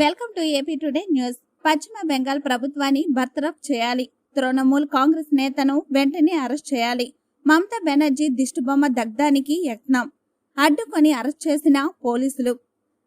Welcome to AP today news. పశ్చిమ బెంగాల్ ప్రభుత్వాన్ని బర్తరఫ్ చేయాలి. తృణమూల్ కాంగ్రెస్ నేతను వెంటనే అరెస్ట్ చేయాలి. మమతా బెనర్జీ దిష్టిబొమ్మ దగ్ధానికి యత్నం. అడ్డుకొని అరెస్ట్ చేసిన పోలీసులు.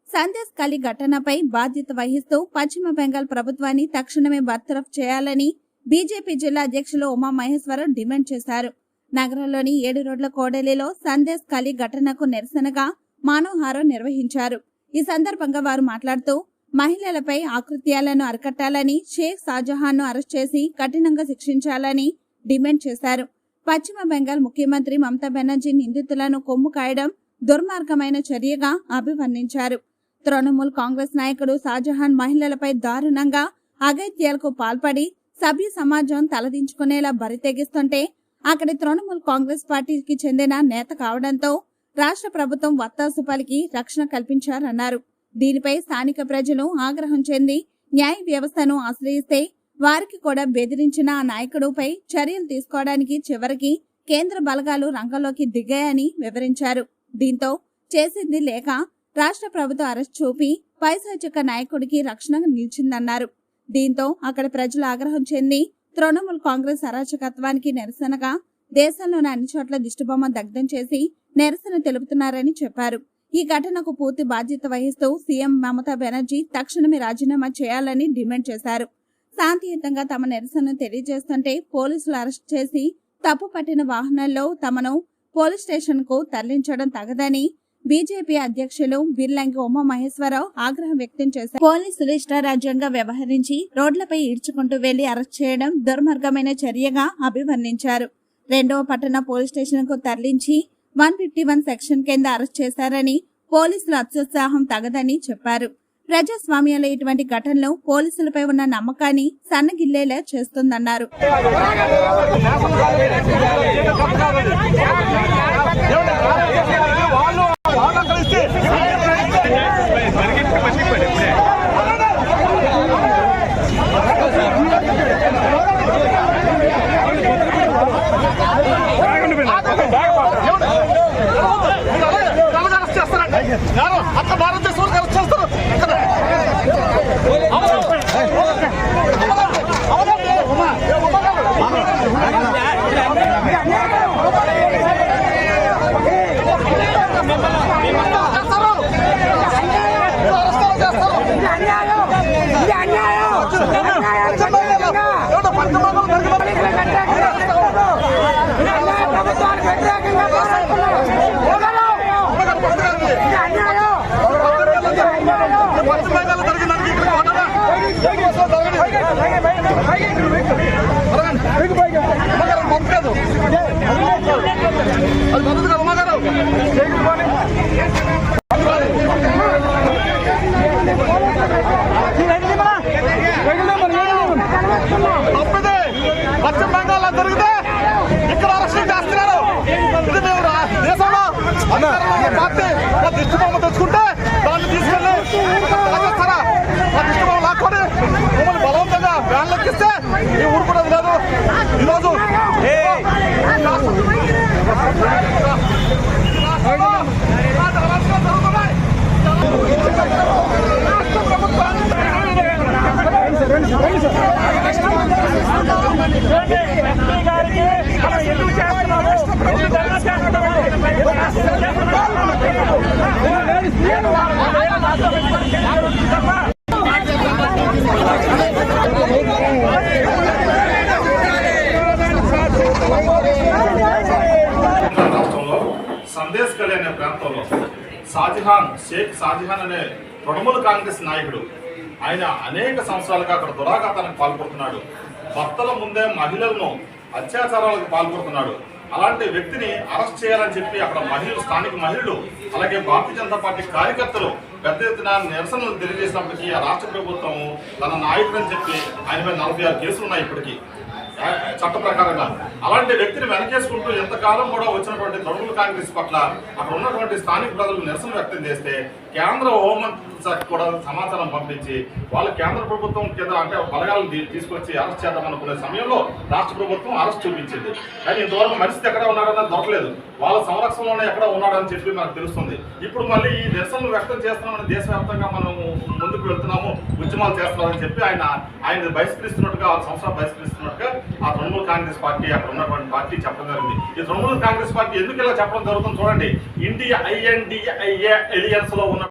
సందేశ్ కలి ఘటనపై బాధ్యత వహిస్తూ పశ్చిమ బెంగాల్ ప్రభుత్వాన్ని తక్షణమే బర్తరఫ్ చేయాలని బీజేపీ జిల్లా అధ్యక్షులు ఉమా మహేశ్వరరావు డిమాండ్ చేశారు. నగరంలోని ఏడు రోడ్ల కోడలిలో సందేశ్ కలి ఘటనకు నిరసనగా మానవహారం నిర్వహించారు. ఈ సందర్భంగా వారు మాట్లాడుతూ మహిళలపై ఆకృత్యాలను అరికట్టాలని షేక్ షాజహాన్ను అరెస్ట్ చేసి కఠినంగా శిక్షించాలని డిమాండ్ చేశారు. పశ్చిమ బెంగాల్ ముఖ్యమంత్రి మమతా బెనర్జీ నిందితులను కొమ్ము కాయడం దుర్మార్గమైన చర్యగా అభివర్ణించారు. తృణమూల్ కాంగ్రెస్ నాయకుడు షాజహాన్ మహిళలపై దారుణంగా అగత్యాలకు పాల్పడి సభ్య సమాజం తలదించుకునేలా బరితెగిస్తుంటే అక్కడి తృణమూల్ కాంగ్రెస్ పార్టీకి చెందిన నేత కావడంతో రాష్ట్ర ప్రభుత్వం వత్తాసు పలికి రక్షణ కల్పించారన్నారు. దీనిపై స్థానిక ప్రజలు ఆగ్రహం చెంది న్యాయ వ్యవస్థను ఆశ్రయిస్తే వారికి కూడా బెదిరించిన ఆ నాయకుడిపై చర్యలు తీసుకోవడానికి చివరికి కేంద్ర బలగాలు రంగంలోకి దిగాయని వివరించారు. దీంతో చేసింది లేక రాష్ట్ర ప్రభుత్వం అరెస్ట్ చూపి పైశాచిక నాయకుడికి రక్షణ నిలిచిందన్నారు. దీంతో అక్కడ ప్రజలు ఆగ్రహం చెంది తృణమూల్ కాంగ్రెస్ అరాచకత్వానికి నిరసనగా దేశంలోని అన్ని చోట్ల దిష్టిబొమ్మ దగ్ధం చేసి నిరసన తెలుపుతున్నారని చెప్పారు. ఈ ఘటనకు పూర్తి బాధ్యత వహిస్తూ సీఎం మమతా బెనర్జీ తక్షణమే రాజీనామా చేయాలని డిమాండ్ చేశారు. శాంతియుతంగా తమ నిరసనను తెలియజేస్తుంటే పోలీసులు అరెస్ట్ చేసి తప్పు పట్టిన వాహనాల్లో తమను పోలీస్ స్టేషన్కు తరలించడం తగదని బీజేపీ అధ్యక్షులు బిర్లంగి ఉమా మహేశ్వరరావు ఆగ్రహం వ్యక్తం చేశారు. పోలీసులు ఇష్టారాజ్యంగా వ్యవహరించి రోడ్లపై ఈడ్చుకుంటూ వెళ్ళి అరెస్ట్ చేయడం దుర్మార్గమైన చర్యగా అభివర్ణించారు. రెండవ పట్టణ పోలీస్ స్టేషన్కు తరలించి వన్ ఫిఫ్టీ వన్ సెక్షన్ కింద అరెస్ట్ చేశారని పోలీసుల అత్యుత్సాహం తగదని చెప్పారు ప్రజాస్వామ్యంలో ఇటువంటి ఘటనలు పోలీసులపై ఉన్న నమ్మకాన్ని సన్నగిల్లేలా చేస్తుందన్నారు వాళ్ళు అక్కడ భారతదేశం అరెస్ట్ papel. సందేశ్ అనే ప్రాంతంలో షాజహాన్ షేక్ షాజహాన్ అనే తృణమూల కాంగ్రెస్ నాయకుడు ఆయన అనేక సంవత్సరాలుగా అక్కడ దురాఘాతానికి పాల్పడుతున్నాడు. భర్తల ముందే మహిళలను అత్యాచారాలకు పాల్పడుతున్నాడు. అలాంటి వ్యక్తిని అరెస్ట్ చేయాలని చెప్పి అక్కడ మహిళలు స్థానిక మహిళలు అలాగే భారతీయ జనతా పార్టీ కార్యకర్తలు పెద్ద ఎత్తున నిరసనలు తెలియజేసినప్పటికీ ఆ రాష్ట్ర ప్రభుత్వం తన నాయకుడని చెప్పి ఆయన మీద నలభై ఆరు కేసులు ఉన్నాయి ఇప్పటికీ. చట్ట ప్రకారంగా. అలాంటి వ్యక్తిని వెనకేసుకుంటూ ఎంతకాలం కూడా వచ్చినటువంటి తృణమూల కాంగ్రెస్ పట్ల అక్కడ ఉన్నటువంటి స్థానిక ప్రజలు నిరసన వ్యక్తం చేస్తే కేంద్ర హోంమంత్రి శాఖ కూడా సమాచారం పంపించి వాళ్ళు కేంద్ర ప్రభుత్వం కింద అంటే బలగాలను తీసుకొచ్చి అరెస్ట్ చేద్దామనుకునే సమయంలో రాష్ట్ర ప్రభుత్వం అరెస్ట్ చూపించింది. కానీ ఇంతవరకు మనిషి ఎక్కడ ఉన్నాడన్నది దొరకలేదు. వాళ్ళ సంరక్షణలోనే ఎక్కడ ఉన్నాడని చెప్పి మనకు తెలుస్తుంది. ఇప్పుడు మళ్ళీ ఈ నిరసనలు వ్యక్తం చేస్తున్నామని దేశవ్యాప్తంగా మనం ముందుకు వెళ్తున్నాము ఉద్యమాలు చేస్తున్నామని చెప్పి ఆయన ఆయన బహిష్కరిస్తున్నట్టుగా ఆ సంవత్సరాలు బహిష్కరిస్తున్నట్టుగా ఆ తృణమూల్ కాంగ్రెస్ పార్టీ అక్కడ ఉన్నటువంటి పార్టీ చెప్పడం జరిగింది. ఈ తృణమూల్ కాంగ్రెస్ పార్టీ ఎందుకు ఇలా చెప్పడం జరుగుతుంది చూడండి. ఇండియా ఐఎన్డిఐఏ ఎలియన్స్లో ఉన్న